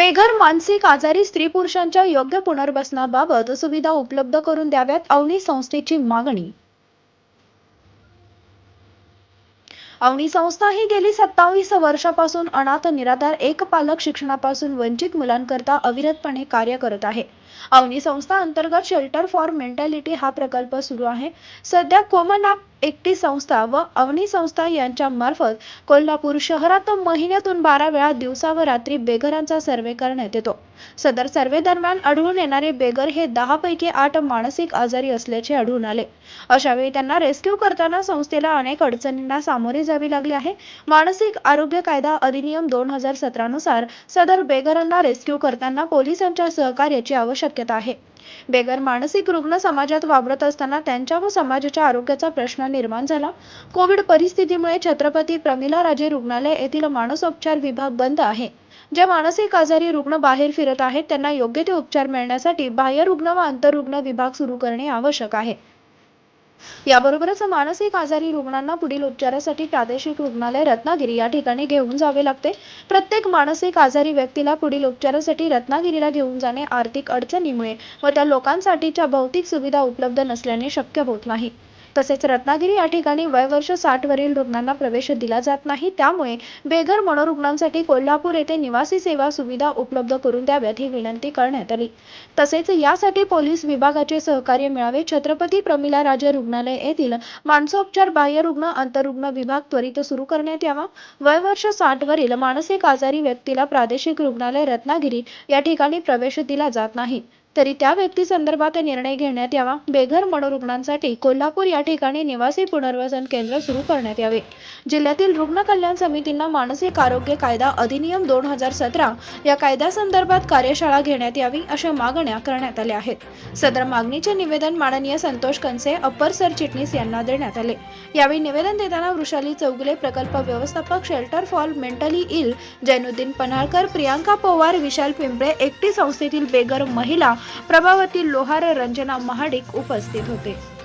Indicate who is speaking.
Speaker 1: बेघर मानसिक आजारी स्त्री पुरुषांच्या योग्य पुनर्वसनाबाबत सुविधा उपलब्ध करून द्याव्यात अवनी संस्थेची मागणी. अवनी संस्था ही गेली सत्तावीस वर्षापासून अनाथ निराधार एक पालक शिक्षणापासून वंचित मुलांकरता अविरतपणे कार्य करत आहे. अवनी संस्था अंतर्गत शेल्टर फॉर मेंटॅलिटी हा प्रकल्प सुरू आहे. सध्या कोमनाप एकटी संस्था व अवनी संस्था यांच्या मार्फत कोल्हापूर शहरात महिन्यातून बारा वेळा दिवसा व रात्री बेघरांचा सर्वे करण्यात येतो. सदर सर्वे दरम्यान आढळून येणारे बेघर हे दहा पैकी आठ मानसिक आजारी असल्याचे आढळून आले. अशावेळी त्यांना रेस्क्यू करताना संस्थेला अनेक अडचणींना सामोरे जावे लागले आहे. मानसिक आरोग्य कायदा अधिनियम दोन हजार सतरा नुसार सदर बेघरांना रेस्क्यू करताना पोलिसांच्या सहकार्याची आवश्यकता आहे. बेगर मानसिक रुग्ण समाजात वावरत असताना त्यांच्या व समाजाच्या आरोग्याचा प्रश्न निर्माण झाला. कोविड परिस्थितीमुळे छत्रपती प्रमिला राजे रुग्णालय येथील मानसोपचार विभाग बंद आहे. जे मानसिक आजारी रुग्ण बाहेर फिरत आहेत त्यांना योग्य ते उपचार मिळण्यासाठी बाह्य रुग्ण व आंतररुग्ण विभाग सुरू करणे आवश्यक आहे. याबरोबरच मानसिक आजारी रुग्णांना पुढील उपचारासाठी प्रादेशिक रुग्णालय रत्नागिरी या ठिकाणी घेऊन जावे लागते. प्रत्येक मानसिक आजारी व्यक्तीला पुढील उपचारासाठी रत्नागिरीला घेऊन जाणे आर्थिक अडचणीमुळे व त्या लोकांसाठीच्या भौतिक सुविधा उपलब्ध नसल्याने शक्य होत नाही. तसेच रत्नागिरी या ठिकाणी वयवर्ष साठ वरील रुग्णांना प्रवेश दिला जात नाही. त्यामुळे बेघर मनोरुग्णांसाठी कोल्हापूर येथे निवासी सेवा सुविधा उपलब्ध करून द्याव्यात ही विनंती करण्यात आली. तसेच यासाठी पोलीस विभागाचे सहकार्य मिळावे. छत्रपती प्रमिला राजे रुग्णालय येथील मानसोपचार बाह्य रुग्ण आंतररुग्ण विभाग त्वरित सुरू करण्यात यावा. वयवर्ष साठ वरील मानसिक आजारी व्यक्तीला प्रादेशिक रुग्णालय रत्नागिरी या ठिकाणी प्रवेश दिला जात नाही. तरी त्या व्यक्ती संदर्भात निर्णय घेण्यात यावा. बेघर मनोरुग्णांसाठी कोल्हापूर या ठिकाणी निवासी पुनर्वसन केंद्र सुरू करण्यात यावे. जिल्ह्यातील रुग्ण कल्याण समितींना मानसिक आरोग्य कायदा अधिनियम दोन हजार सतरा या कायद्यासंदर्भात कार्यशाळा घेण्यात यावी अशा मागण्या करण्यात आल्या आहेत. सदर मागणीचे निवेदन माननीय संतोष कंसे अप्पर सरचिटणीस यांना देण्यात आले. यावेळी निवेदन देताना वृषाली चौगुले प्रकल्प व्यवस्थापक shelter for mentally ill Zainuddin Panhalkar Priyanka Pawar Vishal Pimple एकटी संस्थेतील बेगर महिला प्रभावती लोहार रंजना महाडिक उपस्थित होते.